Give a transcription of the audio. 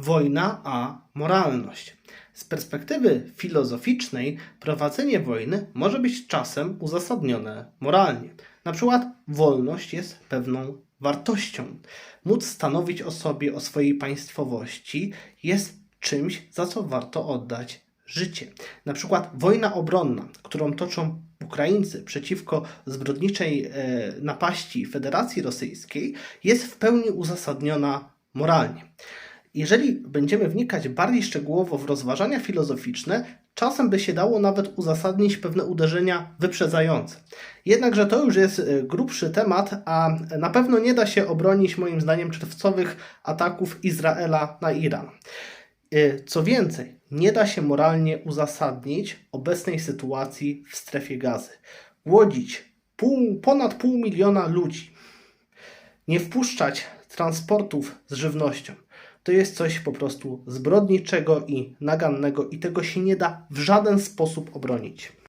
wojna a moralność. Z perspektywy filozoficznej prowadzenie wojny może być czasem uzasadnione moralnie. Na przykład wolność jest pewną wartością. Móc stanowić o sobie, o swojej państwowości jest czymś, za co warto oddać życie. Na przykład wojna obronna, którą toczą Ukraińcy przeciwko zbrodniczej e, napaści Federacji Rosyjskiej, jest w pełni uzasadniona moralnie. Jeżeli będziemy wnikać bardziej szczegółowo w rozważania filozoficzne, czasem by się dało nawet uzasadnić pewne uderzenia wyprzedzające. Jednakże to już jest e, grubszy temat, a na pewno nie da się obronić moim zdaniem czerwcowych ataków Izraela na Iran. E, Co więcej, nie da się moralnie uzasadnić obecnej sytuacji w strefie gazy. Łodzić pół, ponad pół miliona ludzi, nie wpuszczać transportów z żywnością. To jest coś po prostu zbrodniczego i nagannego, i tego się nie da w żaden sposób obronić.